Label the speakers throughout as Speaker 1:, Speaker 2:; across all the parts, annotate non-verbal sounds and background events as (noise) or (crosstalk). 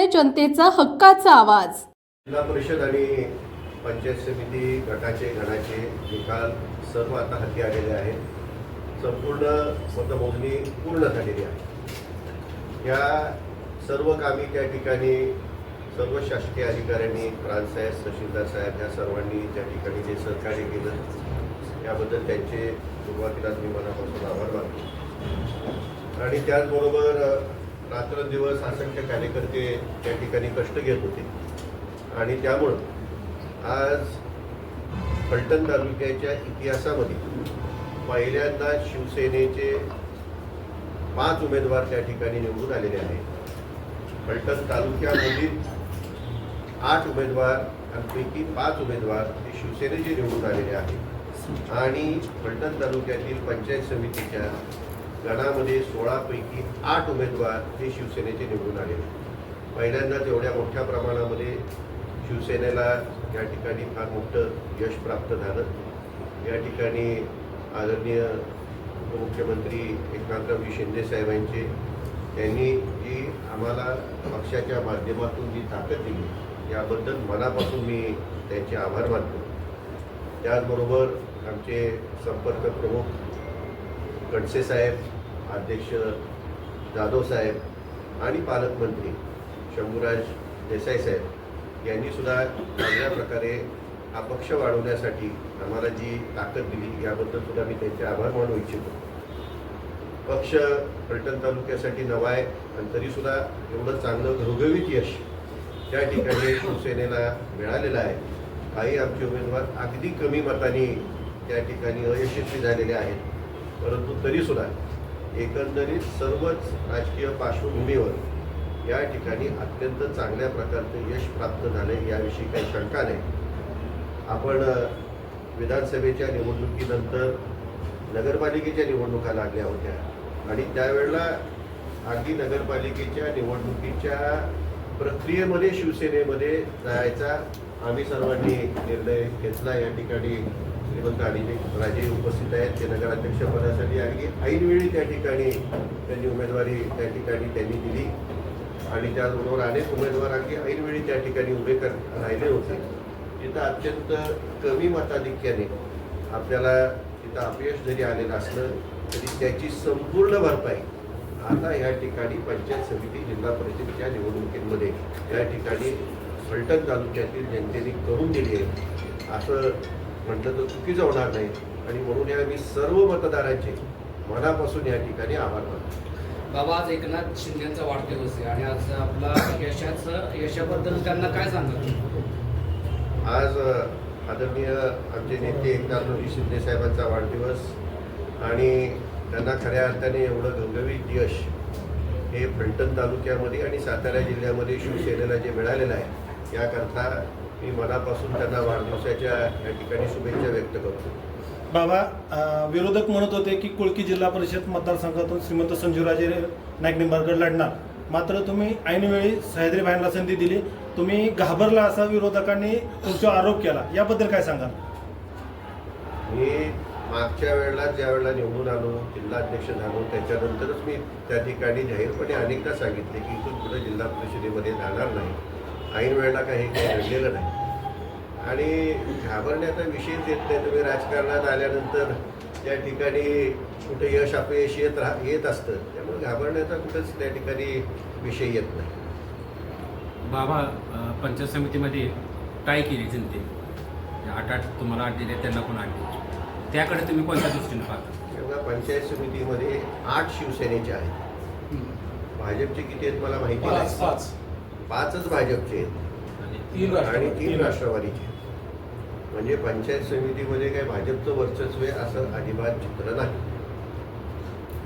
Speaker 1: सर्वसामान्य जनतेचा हक्काचा आवाज.
Speaker 2: जिल्हा परिषद आणि पंचायत समिती गटाचे गणाचे निकाल सर्व आता हाती आलेले आहेत. संपूर्ण मतमोजणी पूर्ण झालेली आहे. या सर्व कामी त्या ठिकाणी सर्व शासकीय अधिकाऱ्यांनी प्रांतसाहेब तहसीलदार साहेब या सर्वांनी त्या ठिकाणी जे सहकार्य केलं याबद्दल त्यांचे सुरुवातीलाच मी मनापासून आभार मानतो. आणि त्याचबरोबर रात्रंदिवस असंख्य कार्यकर्ते त्या ठिकाणी कष्ट घेत होते. आणि त्यामुळं आज फलटण तालुक्याच्या इतिहासामध्ये पहिल्यांदा शिवसेनेचे पाच उमेदवार त्या ठिकाणी निवडून आलेले आहेत. फलटण तालुक्यामधील आठ उमेदवार आणि पैकी पाच उमेदवार हे शिवसेनेचे निवडून आलेले आहेत. आणि फलटण तालुक्यातील पंचायत समितीच्या गणामध्ये सोळापैकी आठ उमेदवार हे शिवसेनेचे निवडून आले. पहिल्यांदा पहिल्यांदाच एवढ्या मोठ्या प्रमाणामध्ये शिवसेनेला या ठिकाणी फार मोठं यश प्राप्त झालं. या ठिकाणी आदरणीय उपमुख्यमंत्री एकनाथरावजी शिंदे साहेबांचे त्यांनी जी आम्हाला पक्षाच्या माध्यमातून जी ताकद दिली याबद्दल मनापासून मी त्यांचे आभार मानतो. त्याचबरोबर आमचे संपर्क प्रमुख खडसे साहेब अध्यक्ष जाधव साहेब आणि पालकमंत्री शंभूराज देसाई साहेब यांनी सुद्धा चांगल्या प्रकारे हा पक्ष वाढवण्यासाठी आम्हाला जी ताकद दिली याबद्दल सुद्धा मी त्यांचे आभार मानू इच्छितो. पक्ष फलटण तालुक्यासाठी नवा आहे आणि तरीसुद्धा एवढं चांगलं घवघवीत यश त्या ठिकाणी शिवसेनेला मिळालेलं आहे. काही आमचे उमेदवार अगदी कमी मताने त्या ठिकाणी अयशस्वी झालेले आहेत. परंतु तरीसुद्धा एकंदरीत सर्वच राजकीय पार्श्वभूमीवर या ठिकाणी अत्यंत चांगल्या प्रकारचे यश प्राप्त झाले याविषयी काही शंका नाही. आपण विधानसभेच्या निवडणुकीनंतर नगरपालिकेच्या निवडणुका लागल्या होत्या आणि त्यावेळेला अगदी नगरपालिकेच्या निवडणुकीच्या प्रक्रियेमध्ये शिवसेनेमध्ये जायचा आम्ही सर्वांनी निर्णय घेतला. या ठिकाणी श्रीमंत अनिल राजे उपस्थित आहेत. ते नगराध्यक्षपदासाठी आणि ऐनवेळी त्या ठिकाणी त्यांनी उमेदवारी त्या ठिकाणी त्यांनी दिली. आणि त्याचबरोबर अनेक उमेदवार अगदी ऐनवेळी त्या ठिकाणी उभे कर राहिले होते. तिथं अत्यंत कमी मताधिक्याने आपल्याला तिथं अपयश जरी आलेलं असलं तरी त्याची संपूर्ण भरपाई आता या ठिकाणी पंचायत समिती जिल्हा परिषदेच्या निवडणुकीमध्ये या ठिकाणी फलटण तालुक्यातील जनतेने करून दिली आहे. असं म्हटलं तर चुकीचं होणार नाही. आणि म्हणून या मी सर्व मतदारांचे मनापासून या ठिकाणी आभार मानतो.
Speaker 3: बाबा आज एकनाथ शिंदेचा वाढदिवस आहे आणि आज आपला यशाचं यशाबद्दल त्यांना काय सांगाल?
Speaker 2: आज आदरणीय आमचे नेते एकनाथजी शिंदे साहेबांचा वाढदिवस आणि त्यांना खऱ्या अर्थाने एवढं घवघवीत यश हे फलटण तालुक्यामध्ये आणि सातारा जिल्ह्यामध्ये शिवसेनेला जे मिळालेलं आहे याकरता मी मनापासून त्यांना वाढदिवसाच्या या ठिकाणी शुभेच्छा व्यक्त करतो.
Speaker 4: बाबा विरोधक म्हणत होते की कुळकी जिल्हा परिषद मतदारसंघातून श्रीमंत संजूराजे नाईक निंबाळकर लढणार. मात्र तुम्ही ऐनवेळी सह्याद्री भाईंना संधी दिली. तुम्ही घाबरला असा विरोधकांनी तुमच्यावर आरोप केला. याबद्दल काय सांगाल?
Speaker 2: मी मागच्या वेळेला ज्या वेळेला निवडून आलो जिल्हाध्यक्ष झालो त्याच्यानंतरच मी त्या ठिकाणी जाहीरपणे अनेकदा सांगितले की इथून पुढे जिल्हा परिषदेमध्ये जाणार नाही. ऐन वेळेला काही काही घडलेलं नाही. आणि घाबरण्याचा विषयच येत नाही तुम्ही राजकारणात आल्यानंतर त्या ठिकाणी कुठे यश अपयश येत राह येत असतं त्यामुळे घाबरण्याचा कुठंच त्या ठिकाणी विषय येत नाही.
Speaker 5: बाबा पंचायत समितीमध्ये काय केली जनते? आठ आठ तुम्हाला आठ दिले त्यांना पण आठ दिले. त्याकडे तुम्ही कोणत्या दृष्टीने पाहता?
Speaker 2: तेव्हा पंचायत समितीमध्ये आठ शिवसेनेचे आहेत. भाजपचे किती आहेत मला माहिती नाही.
Speaker 6: पाच.
Speaker 2: पाचच भाजपचे आहेत.
Speaker 6: तीन
Speaker 2: आणि
Speaker 6: राष्ट्रवादी
Speaker 2: तीन राष्ट्रवादीचे म्हणजे पंचायत समितीमध्ये काही भाजपचं वर्चस्व आहे असं अजिबात चित्र नाही.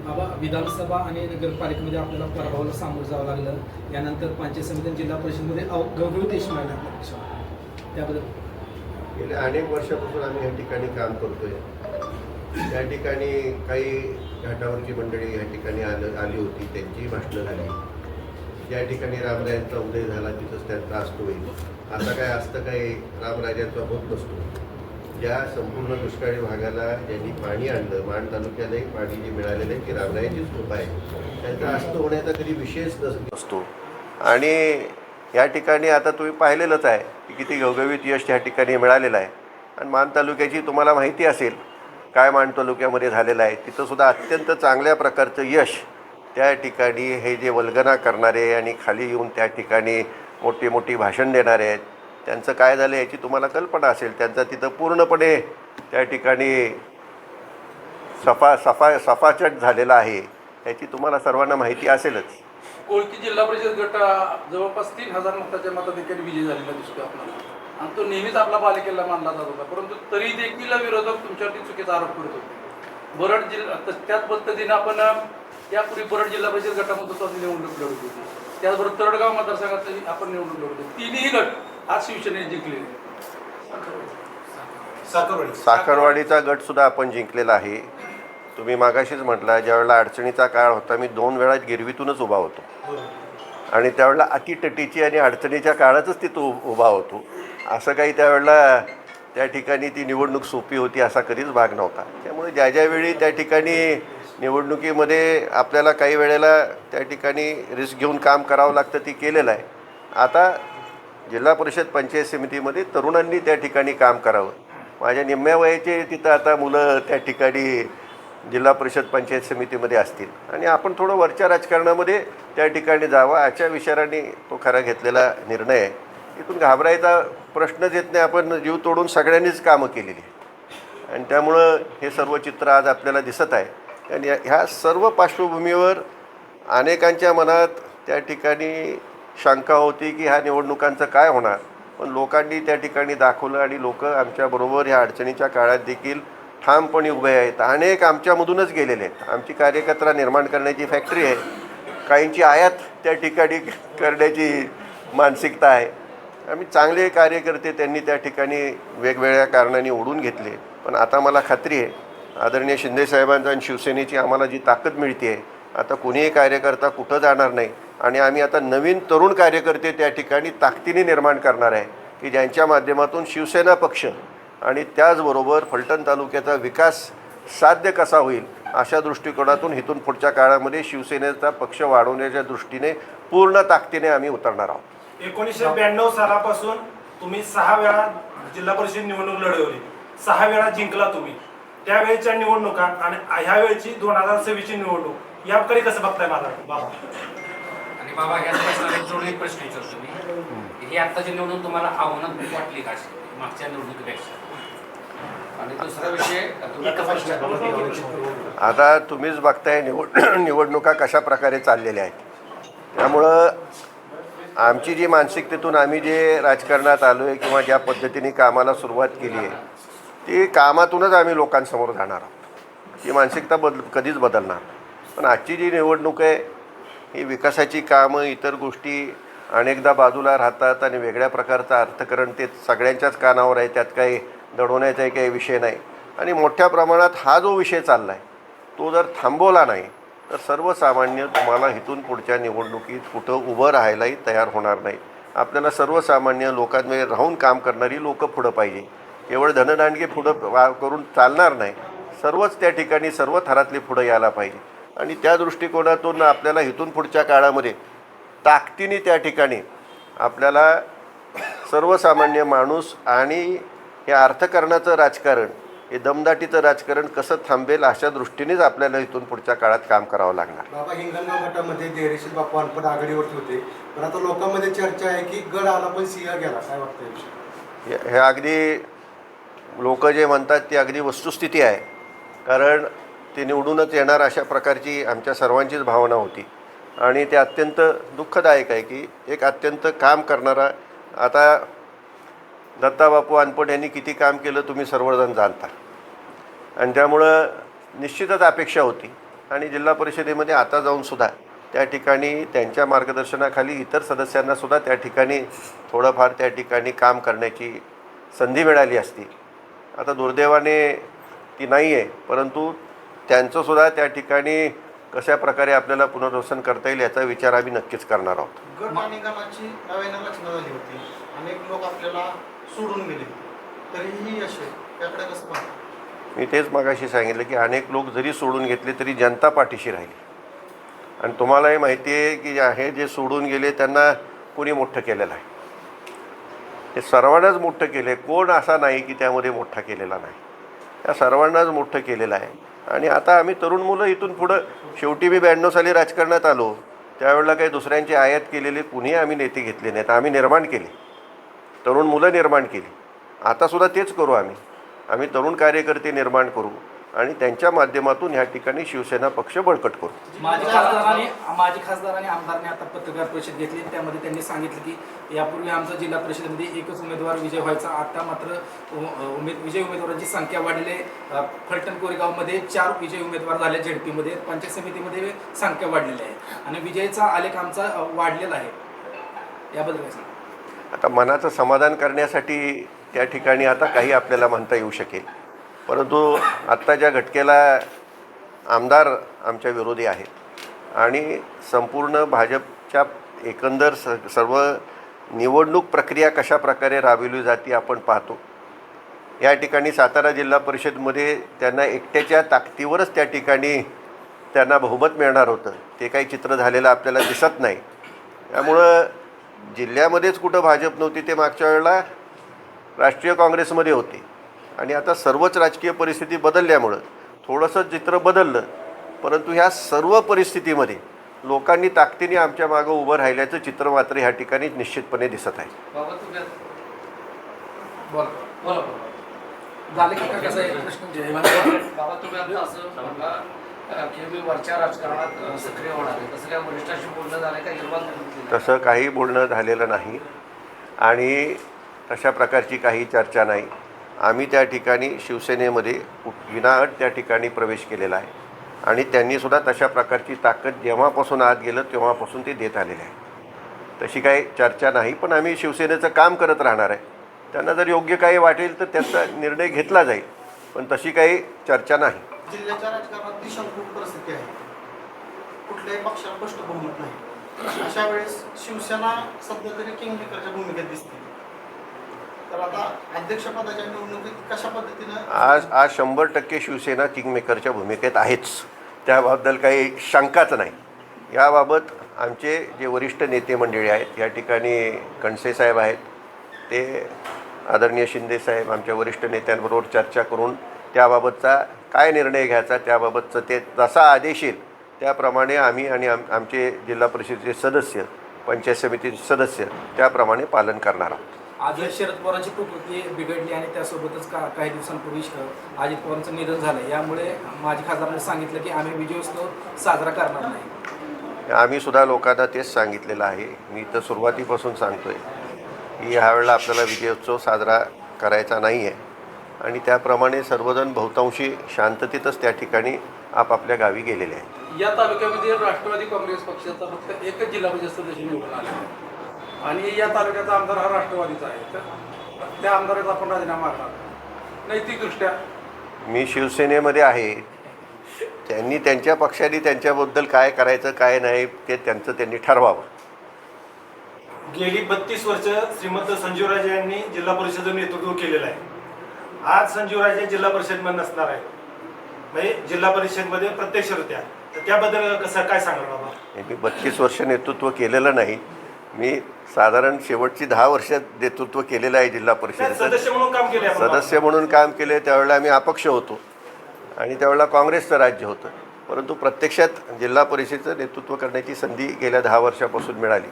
Speaker 6: बाबा विधानसभा आणि नगरपालिकेमध्ये आपल्याला पराभवाला सामोरं जावं लागलं. यानंतर पंचायत समिती आणि जिल्हा परिषदमध्ये गवगवीत यश मिळालं आपल्या त्याबद्दल?
Speaker 2: गेल्या अनेक वर्षापासून आम्ही या ठिकाणी काम करतोय. त्या ठिकाणी काही घाटावरची मंडळी या ठिकाणी आलं आली होती. त्यांची भाषणं झाली. ज्या ठिकाणी रामरायांचा उदय झाला तिथंच त्यांचा असतो होईल. आता काय असतं काय रामराजांचा होत नसतो. ज्या संपूर्ण दुष्काळी भागाला ज्यांनी पाणी आणलं मान तालुक्यालाही पाणी जे मिळालेलं आहे ती रामरायांचीच कृपा आहे. त्यांचा अस्त होण्याचा कधी विशेष नसतो. आणि या ठिकाणी आता तुम्ही पाहिलेलंच आहे की किती घवघवीत यश ह्या ठिकाणी मिळालेलं आहे. आणि मान तालुक्याची तुम्हाला माहिती असेल काय मान तालुक्यामध्ये झालेलं आहे तिथंसुद्धा अत्यंत चांगल्या प्रकारचं यश त्या ठिकाणी हे जे वल्गना करणारे आणि खाली येऊन त्या ठिकाणी मोठी मोठी भाषण देणारे आहेत त्यांचं काय झालं याची तुम्हाला कल्पना असेल त्यांचा तिथं पूर्णपणे त्या ठिकाणी सफा सफा सफाचट झालेला आहे याची तुम्हाला सर्वांना माहिती असेलच.
Speaker 7: कोळकी जिल्हा परिषद गट जवळपास तीन हजार मताच्या मताधिकारी विजय झालेला दिसतो आपल्याला. आणि तो नेहमीच आपला पालिकेला मानला जात होता परंतु तरी देखील विरोधक तुमच्यावरती चुकीचा आरोप करत होते. बरड जिल्हा त- त्याच पद्धतीने आपण यापूर्वी बरड जिल्हा परिषद गटामधून स्वतः निवडणूक लढत होती. त्याचबरोबर तरडगाव मतदारसंघात आपण निवडणूक लढत होती. तिन्ही गट आज शिवसेनेने जिंकलेले
Speaker 6: साखरवाडी.
Speaker 2: साखरवाडीचा गटसुद्धा आपण जिंकलेला आहे. तुम्ही मागाशीच म्हटला ज्यावेळेला अडचणीचा काळ होता मी दोन वेळा गिरवीतूनच उभा होतो. आणि त्यावेळेला अटीटटीची आणि अडचणीच्या काळातच तिथं उ- उभा होतो. असं काही त्यावेळेला त्या ठिकाणी ती निवडणूक सोपी होती असा कधीच भाग नव्हता. त्यामुळे ज्या ज्यावेळी त्या ठिकाणी निवडणुकीमध्ये आपल्याला काही वेळेला त्या ठिकाणी रिस्क घेऊन काम करावं लागतं ती केलेलं आहे. आता जिल्हा परिषद पंचायत समितीमध्ये तरुणांनी त्या ठिकाणी काम करावं. माझ्या निम्म्या वयाचे तिथं आता मुलं त्या ठिकाणी जिल्हा परिषद पंचायत समितीमध्ये असतील. आणि आपण थोडं वरच्या राजकारणामध्ये त्या ठिकाणी जावं अशा विचाराने तो खरा घेतलेला निर्णय आहे. इथून घाबरायचा प्रश्नच येत नाही आपण जीव तोडून सगळ्यांनीच कामं केलेली आहे आणि त्यामुळं हे सर्व चित्र आज आपल्याला दिसत आहे. आणि या- ह्या सर्व पार्श्वभूमीवर अनेकांच्या मनात त्या ठिकाणी शंका होती की ह्या निवडणुकांचं काय होणार. पण लोकांनी त्या ठिकाणी दाखवलं आणि लोक आमच्याबरोबर ह्या अडचणीच्या काळात देखील ठामपणे उभे आहेत. अनेक आमच्यामधूनच गेलेले आहेत. आमची कार्यकर्ता निर्माण करण्याची फॅक्टरी आहे. काहींची आयात त्या ठिकाणी करण्याची मानसिकता आहे. आम्ही चांगले कार्यकर्ते त्यांनी त्या ठिकाणी वेगवेगळ्या कारणांनी ओढून घेतले. पण आता मला खात्री आहे आदरणीय शिंदेसाहेबांचा आणि शिवसेनेची आम्हाला जी ताकद मिळते आहे आता कोणीही कार्यकर्ता कुठं जाणार नाही आणि आम्ही आता नवीन तरुण कार्यकर्ते त्या ठिकाणी ताकदीने निर्माण करणार आहे की ज्यांच्या माध्यमातून शिवसेना पक्ष आणि त्याचबरोबर फलटण तालुक्याचा विकास साध्य कसा होईल अशा दृष्टिकोनातून इथून पुढच्या काळामध्ये शिवसेनेचा पक्ष वाढवण्याच्या दृष्टीने पूर्ण ताकदीने आम्ही उतरणार आहोत.
Speaker 4: एकोणीसशे ब्याण्णव सालापासून तुम्ही सहा वेळा जिल्हा परिषद निवडणूक लढवली सहा वेळा जिंकला तुम्ही. त्यावेळेच्या निवडणुका आणि ह्या वेळची दोन हजार सव्वीसची निवडणूक याकडे कसं बघताय माझा बाबा.
Speaker 5: आणि बाबा ह्याच प्रश्नाला एक जोडून एक प्रश्न विचारतो मी. ही आत्ताची निवडणूक तुम्हाला आव्हानात्मक वाटली का मागच्या निवडणुकीपेक्षा?
Speaker 3: आणि दुसरा विषय आता
Speaker 2: तुम्हीच बघताय निवड (clears throat) निवडणुका कशा प्रकारे चाललेल्या आहेत. त्यामुळं आमची जी मानसिकतेतून आम्ही जे राजकारणात आलो आहे किंवा ज्या पद्धतीने कामाला सुरुवात केली आहे ती कामातूनच आम्ही लोकांसमोर जाणार आहोत. ती मानसिकता बदल कधीच बदलणार पण आजची जी निवडणूक आहे ही विकासाची कामं इतर गोष्टी अनेकदा बाजूला राहतात आणि वेगळ्या प्रकारचं अर्थकरण ते सगळ्यांच्याच कानावर आहे त्यात काही दडवण्याचाही काही विषय नाही. आणि मोठ्या प्रमाणात हा जो विषय चालला आहे तो जर थांबवला नाही तर सर्वसामान्य तुम्हाला इथून पुढच्या निवडणुकीत कुठं उभं राहायलाही तयार होणार नाही. आपल्याला सर्वसामान्य लोकांमध्ये राहून काम करणारी लोकं पुढं पाहिजे. केवळ धनदांडगे पुढं वा करून चालणार नाही. सर्वच त्या ठिकाणी सर्व थरातले पुढं यायला पाहिजे. आणि त्या दृष्टिकोनातून आपल्याला इथून पुढच्या काळामध्ये ताकदीने त्या ठिकाणी आपल्याला सर्वसामान्य माणूस आणि हे अर्थकारणाचं राजकारण हे दमदाटीचं राजकारण कसं थांबेल अशा दृष्टीनेच आपल्याला इथून पुढच्या काळात काम करावं लागणार.
Speaker 8: बाबा हिंगणगाव गटामध्ये धैर्यशील बापू अनपट आघाडीवरती होते. पण आता लोकांमध्ये चर्चा आहे की गड आला पण सिंह गेला. काय वाटतं
Speaker 2: हे अगदी लोक जे म्हणतात ती अगदी वस्तुस्थिती आहे. कारण ते निवडूनच येणार अशा प्रकारची आमच्या सर्वांचीच भावना होती. आणि ते अत्यंत दुःखदायक आहे की एक अत्यंत काम करणारा आता दत्ताबापू अनपट यांनी किती काम केलं तुम्ही सर्वजण जाणता. आणि त्यामुळं निश्चितच अपेक्षा होती. आणि जिल्हा परिषदेमध्ये आता जाऊनसुद्धा त्या ठिकाणी त्यांच्या मार्गदर्शनाखाली इतर सदस्यांनासुद्धा त्या ठिकाणी थोडंफार त्या ठिकाणी काम करण्याची संधी मिळाली असती. आता दुर्दैवाने ती नाही आहे परंतु त्यांचंसुद्धा त्या ठिकाणी कशा प्रकारे आपल्याला पुनर्वसन करता येईल याचा विचार आम्ही नक्कीच करणार आहोत.
Speaker 8: गट आणि गणाची नव्यानं रचना झाली होती. अनेक लोक आपल्याला सोडून गेले तरीही यश आहे. त्याकडे कसं पाहता?
Speaker 2: मी तेच मगाशी सांगितलं की अनेक लोक जरी सोडून घेतले तरी जनता पाठीशी राहिली. आणि तुम्हालाही माहिती आहे की हे जे सोडून गेले त्यांना कोणी मोठं केलेलं आहे? हे सर्वांनाच मोठं केलं आहे. कोण असा नाही की त्यामध्ये मोठा केलेला नाही. या सर्वांनाच मोठं केलेलं आहे. आणि आता आम्ही तरुण मुलं इथून पुढं शेवटी मी ब्याण्णव साली राजकारणात आलो. त्यावेळेला काही दुसऱ्यांची आयात केलेली कुणीही आम्ही नेते घेतले नाहीत. आम्ही निर्माण केले. तरुण मुलं निर्माण केली. आतासुद्धा तेच करू आम्ही. आम्ही तरुण कार्यकर्ते निर्माण करू. आणि त्यांच्या माध्यमातून ह्या ठिकाणी शिवसेना पक्ष बळकट करू.
Speaker 6: माजी खासदारांनी माजी खासदार आणि आमदारांनी आता पत्रकार परिषद घेतली. त्यामध्ये त्यांनी सांगितलं की यापूर्वी आमचा जिल्हा परिषदेमध्ये एकच उमेदवार विजय व्हायचा. आता मात्र उमेद विजय उमेदवारांची संख्या वाढली. फलटण कोरेगावमध्ये चार विजय उमेदवार झाले झेडपीमध्ये. पंचायत समितीमध्ये संख्या वाढलेली आहे. आणि विजयचा आलेख आमचा वाढलेला आहे. याबद्दल काय सांगा
Speaker 2: आता मनाचं समाधान करण्यासाठी त्या ठिकाणी आता काही आपल्याला म्हणता येऊ शकेल. परंतु आत्ताच्या घटकेला आमदार आमच्या विरोधी आहेत आणि संपूर्ण भाजपच्या एकंदर स सर्व निवडणूक प्रक्रिया कशा प्रकारे राबविली जाते आपण पाहतो. या ठिकाणी सातारा जिल्हा परिषदमध्ये त्यांना एकट्याच्या ताकदीवरच त्या ठिकाणी त्यांना बहुमत मिळणार होतं. ते काही चित्र झालेलं आपल्याला दिसत नाही. त्यामुळं जिल्ह्यामध्येच कुठं भाजप नव्हती ते मागच्या वेळेला राष्ट्रीय काँग्रेसमध्ये होते. आणि आता सर्वच राजकीय परिस्थिती बदलल्यामुळं थोडंसं चित्र बदललं परंतु ह्या सर्व परिस्थितीमध्ये लोकांनी ताकदीने आमच्या मागं उभं राहिल्याचं चित्र मात्र ह्या ठिकाणी निश्चितपणे दिसत आहे.
Speaker 3: बाबा तुम्ही
Speaker 6: बोला.
Speaker 3: बोला
Speaker 6: झाले की कसं आहे? प्रश्न
Speaker 3: बाबा तुम्ही आता असं म्हणला अ, की मी वरच्या राजकारणात अ, सक्रिय होणार आहे. तसं काय वरिष्ठांशी बोलणं झालंय का? निर्माण
Speaker 2: तसं काही बोलणं झालेलं नाही. आणि तशा प्रकारची काही चर्चा नाही. आम्ही त्या ठिकाणी शिवसेनेमध्ये विनाअट त्या ठिकाणी प्रवेश केलेला आहे. आणि त्यांनीसुद्धा तशा प्रकारची ताकद जेव्हापासून आत गेलं तेव्हापासून ते देत आलेले आहे तशी काही चर्चा नाही पण आम्ही शिवसेनेचं काम करत राहणार आहे. त्यांना जर योग्य काही वाटेल तर त्याचा निर्णय घेतला जाईल पण तशी काही चर्चा नाही.
Speaker 8: जिल्ह्याच्या राजकारणात परिस्थिती आहे. कुठल्याही पक्षाला स्पष्ट बहुमत नाही. अशा वेळेस शिवसेना सध्या तरी किंग भूमिकेत दिसते. तर आता अध्यक्षपदाच्या निवडणुकीत कशा पद्धतीनं
Speaker 2: आज आज शंभर टक्के शिवसेना किंगमेकरच्या भूमिकेत आहेच. त्याबद्दल काही शंकाच नाही. याबाबत आमचे जे वरिष्ठ नेते मंडळी आहेत या ठिकाणी कणसे साहेब आहेत ते आदरणीय शिंदे साहेब आमच्या वरिष्ठ नेत्यांबरोबर चर्चा करून त्याबाबतचा काय निर्णय घ्यायचा त्याबाबतचं ते जसा आदेश येईल त्याप्रमाणे आम्ही आणि आम आमचे जिल्हा परिषदेचे सदस्य पंचायत समितीचे सदस्य त्याप्रमाणे पालन करणार आहोत.
Speaker 6: आज शरद पवारांची प्रकृती बिघडली आणि त्यासोबतच का काही दिवसांपूर्वी अजित पवारांचं निधन झालं. यामुळे माजी खासदारांनी सांगितलं की आम्ही विजयोत्सव साजरा करणार नाही.
Speaker 2: आम्ही सुद्धा लोकांना तेच सांगितलेलं आहे. मी तर सुरुवातीपासून सांगतो आहे की ह्यावेळेला आपल्याला विजयोत्सव साजरा करायचा नाही आहे आणि त्याप्रमाणे सर्वजण बहुतांशी शांततेतच त्या ठिकाणी आपापल्या गावी गेलेले आहेत.
Speaker 7: या तालुक्यामध्ये राष्ट्रवादी काँग्रेस पक्षाचा फक्त एकच जिल्हा परिषद सदस्य निवडून आला. आहे. आणि या तालुक्याचा आमदार हा राष्ट्रवादीचा आहे. तर त्या आमदाराचा आपण राजीनामा मागणार नैतिकदृष्ट्या.
Speaker 2: मी शिवसेनेमध्ये आहे. त्यांनी त्यांच्या पक्षाने त्यांच्याबद्दल काय करायचं काय नाही ते त्यांचं त्यांनी ठरवावं.
Speaker 4: गेली बत्तीस वर्ष श्रीमंत संजीवराजे यांनी जिल्हा परिषदेचं नेतृत्व केलेलं आहे. आज संजीवराजे जिल्हा परिषदमध्ये नसणार आहे म्हणजे जिल्हा परिषदमध्ये प्रत्यक्षरित्या तर त्याबद्दल कसं काय सांगाल बाबा?
Speaker 2: हे मी बत्तीस वर्ष नेतृत्व केलेलं नाही. मी साधारण शेवटची दहा वर्ष नेतृत्व केलेलं आहे जिल्हा परिषदेचं.
Speaker 4: सदस्य म्हणून काम केले
Speaker 2: सदस्य म्हणून काम केले त्यावेळेला आम्ही अपक्ष होतो. आणि त्यावेळेला काँग्रेसचं राज्य होतं. परंतु प्रत्यक्षात जिल्हा परिषदेचं नेतृत्व करण्याची संधी गेल्या दहा वर्षापासून मिळाली.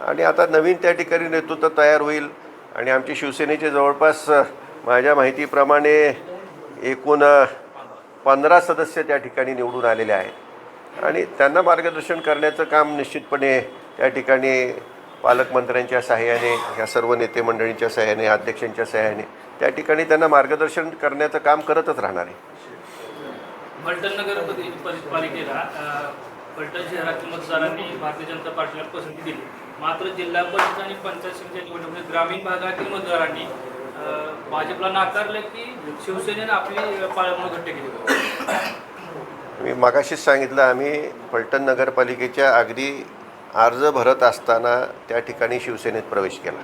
Speaker 2: आणि आता नवीन त्या ठिकाणी नेतृत्व तयार होईल. आणि आमची शिवसेनेचे जवळपास माझ्या माहितीप्रमाणे एकूण पंधरा सदस्य त्या ठिकाणी निवडून आलेले आहेत. आणि त्यांना मार्गदर्शन करण्याचं काम निश्चितपणे त्या ठिकाणी पालकमंत्र्यांच्या सहाय्याने ह्या सर्व नेते मंडळींच्या सहाय्याने अध्यक्षांच्या सहाय्याने त्या ठिकाणी त्यांना मार्गदर्शन करण्याचं काम करतच राहणार आहे.
Speaker 9: फलटण नगर फलटण शहरातील मतदारांनी भारतीय जनता पार्टीला पसंती दिली. मात्र जिल्हा परिषद आणि पंचायत समिती निवडणुकीत ग्रामीण भागातील मतदारांनी भाजपला नाकारलं की शिवसेनेनं आपली पाळंमुळे घट्ट केली.
Speaker 2: मी मगाशीच सांगितलं आम्ही फलटण नगरपालिकेच्या अगदी अर्ज भरत असताना त्या ठिकाणी शिवसेनेत प्रवेश केला.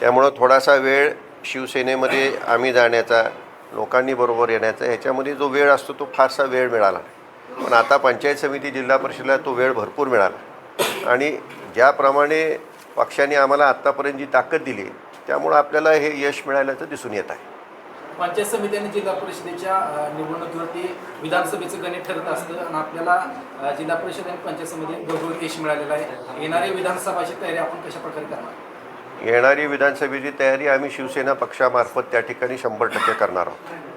Speaker 2: त्यामुळं थोडासा वेळ शिवसेनेमध्ये आम्ही जाण्याचा लोकांनी बरोबर येण्याचा ह्याच्यामध्ये जो वेळ असतो तो फारसा वेळ मिळाला नाही. पण आता पंचायत समिती जिल्हा परिषदेला तो वेळ भरपूर मिळाला. आणि ज्याप्रमाणे पक्षाने आम्हाला आत्तापर्यंत जी ताकद दिली त्यामुळं आपल्याला हे यश मिळाल्याचं दिसून येत आहे.
Speaker 6: पंचायत समिती आणि जिल्हा परिषदेच्या निवडणुकीवरती विधानसभेचं गणित ठरत असतं आणि आपल्याला जिल्हा परिषद आणि पंचायत समितीत घरोघरी यश मिळालेलं आहे. येणारी विधानसभाची तयारी आपण कशा प्रकारे करणार?
Speaker 2: येणारी विधानसभेची तयारी आम्ही शिवसेना पक्षामार्फत त्या ठिकाणी शंभर टक्के करणार आहोत.